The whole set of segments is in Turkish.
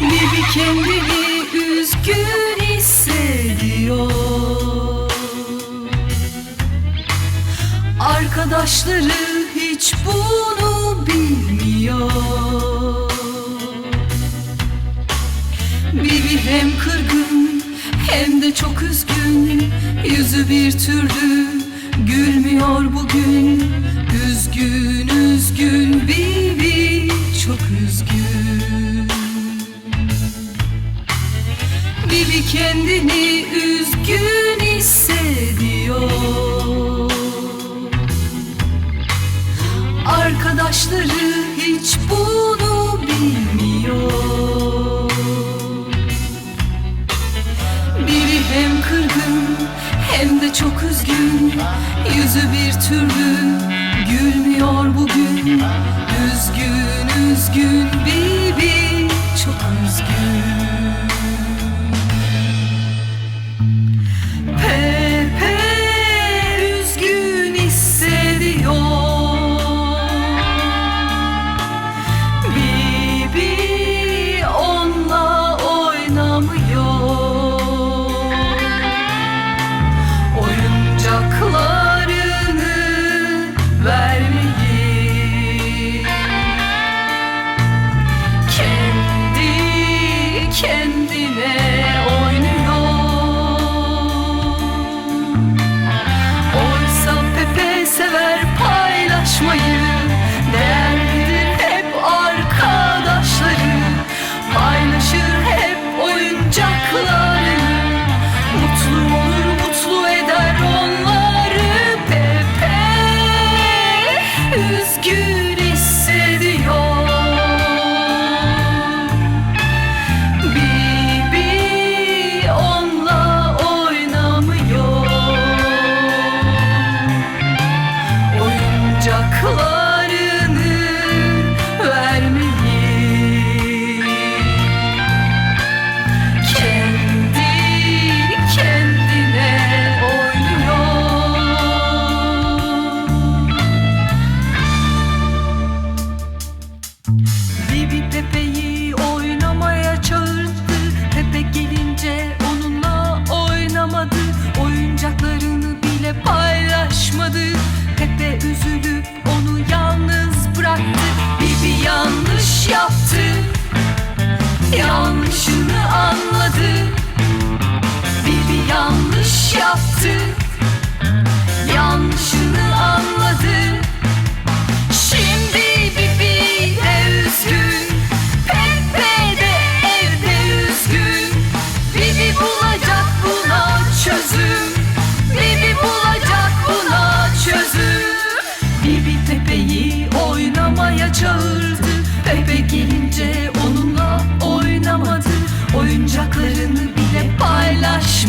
Bibi kendini üzgün hissediyor. Arkadaşları hiç bunu bilmiyor. Bibi hem kırgın hem de çok üzgün. Yüzü bir türlü gülmüyor bugün. Üzgün üzgün Bibi çok üzgün gibi kendini üzgün hissediyor. Arkadaşları hiç bunu bilmiyor. Biri hem kırgın hem de çok üzgün. Yüzü bir türlü gülmüyor bugün. Üzgün üzgün.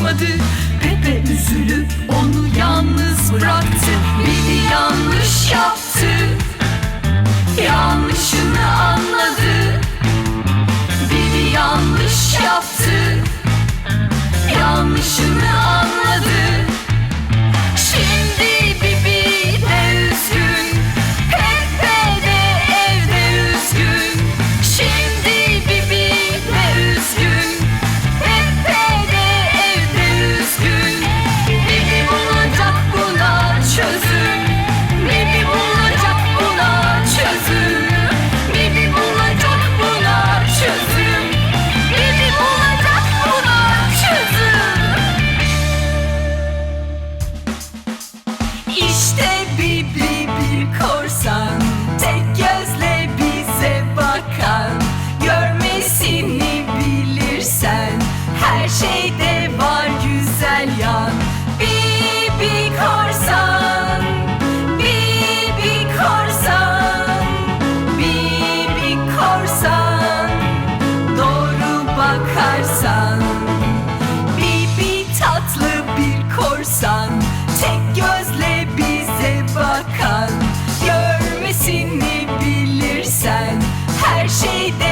olmadı. Pepe üzülüp sorsan Tek gözle bize bakan Görmesini bilirsen Her şeyde